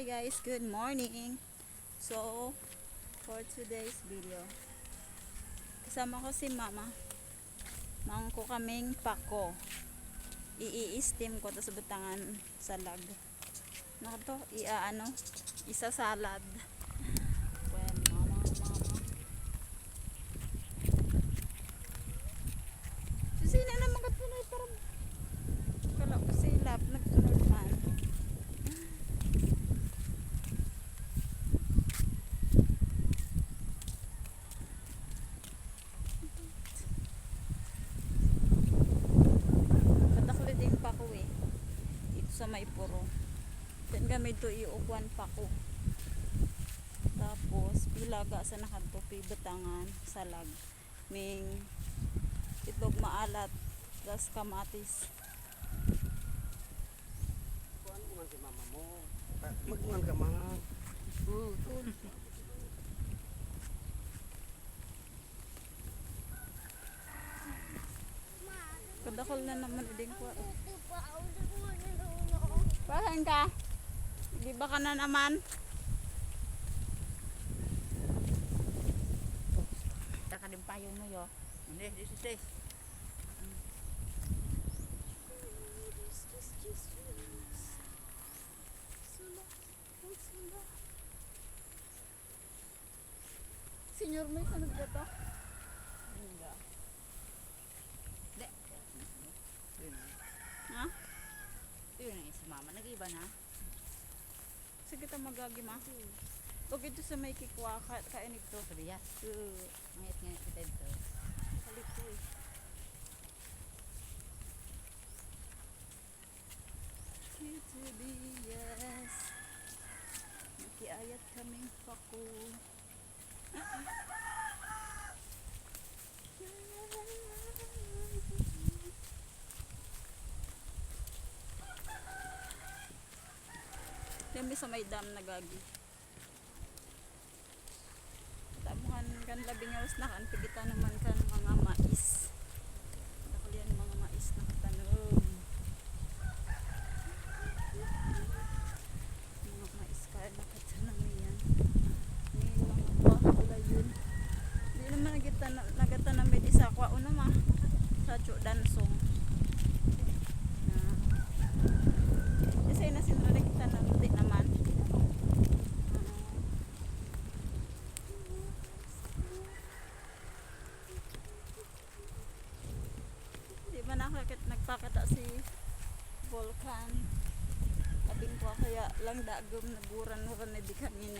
Hi guys, good morning. So, for today's video, kasama ko si mama. Maang ko kaming pako. I-i-steam ko tapos butangan sa lag. Ano to? Ia-ano? Isa salad. Well, mama, mama. Sino naman katunay parang kala ko silap nagtunod man. Katakli din pa ko eh. Ito sa may puro. Then kami ito iukuan pa ko. Tapos pilaga sa nakatupi batangan salag. Ming itlog maalat tas kamatis. Kuan man si mama mo. Magungan ka. Uh, tul. Kadakol na naman uding ko. Pahan ka? Di ba ka na naman? Taka din payong mo yo. Hindi, this is this. Senyor, may sunod ba to? Hindi. Hindi. Yun na. Ha? Yun na Nag-iba na. Sige ta magagi ma. Huwag ito sa may kikwa. Ka kain ito. Sabi ya. Uh, Ngayat-ngayat kita dito. Kalit ko eh. Yes. Nakiayat kaming pako. Dami sa may dam nagagi. Tamuhan kan labing awas na kan pigita naman kan mga mais. Nakulian mga mais na katanom. Mga mais ka na katanom yan. May mga bakula yun. Hindi naman nagita- nagatanam di sa kwa una ma. Sa chu dansong. Na. Kasi na sinra nagtanam di naman. Oo. Di ba nakakit nagpakata si Volcan? Abing ko kaya lang dagom naguran mo rin di kanina